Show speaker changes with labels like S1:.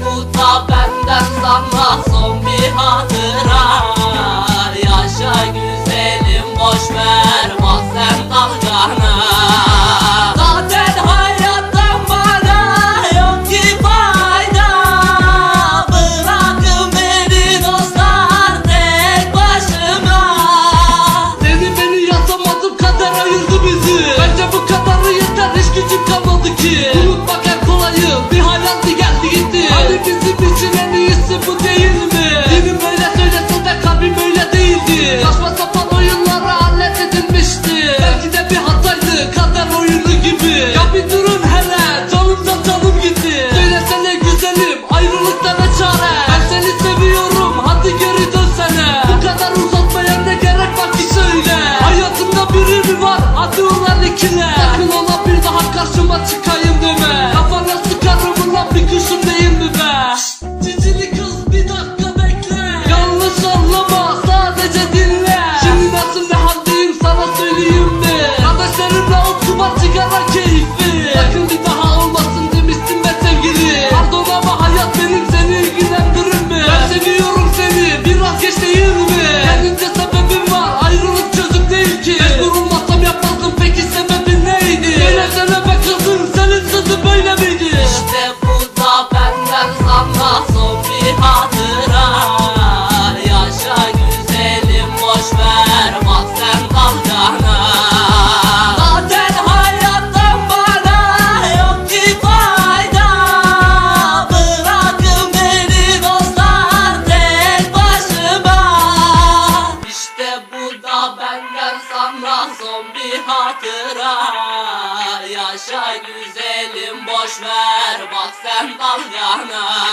S1: bu
S2: da benden sana son bir hatıra. do you Yaşa güzelim boş ver bak sen dalgana